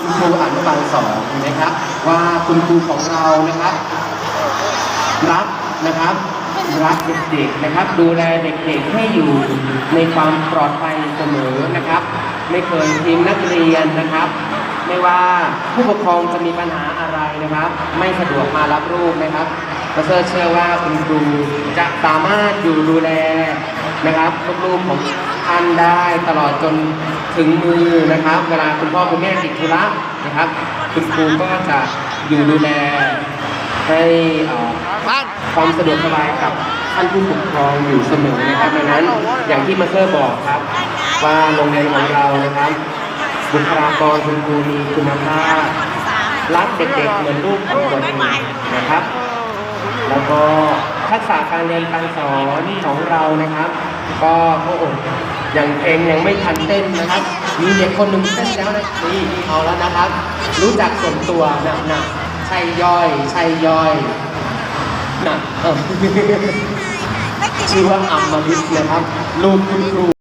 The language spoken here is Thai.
คุณครูอนุบาลสองนะครับ ว่าคุณครูของเรานะครับ รักนะครับ รักเด็กๆนะครับ ดูแลเด็กๆให้อยู่ในความปลอดภัยเสมอนะครับ ไม่เคยทิ้งนักเรียนนะครับ ไม่ว่าผู้ปกครองจะมีปัญหาอะไรนะครับ ไม่สะดวกมารับลูกนะครับประเสริฐเชื่อว่าคุณครูจะสามารถอยู่ดูแลนะครับลูกๆของท่านได้ตลอดจน ถึงมือนะครับ เวลาคุณพ่อคุณแม่ติดธุระนะครับ คุณครูก็จะอยู่ดูแลให้เอ่อความสะดวกสบายกับท่านผู้ปกครองอยู่เสมอนะครับดังนั้นอย่างที่มาเตอร์บอกครับ ว่าโรงเรียนของเรานะครับ บุคลากรคุณครูมีคุณภาพรักเด็กๆเหมือนลูกของตัวเองนะครับ แล้วก็ทักษะการเรียนการสอนของเรานะครับ ก็โอ้โห อย่างเพลงยังไม่ทันเต้นนะครับ มีเด็กคนหนึ่งเต้นแล้วนะนี่เอาแล้วนะครับ รู้จักส่วนตัวนะนะใช่ย่อยใช่ย่อยนะเออชื่อว่าอัมมาริสนะครับ ลูกคุณครู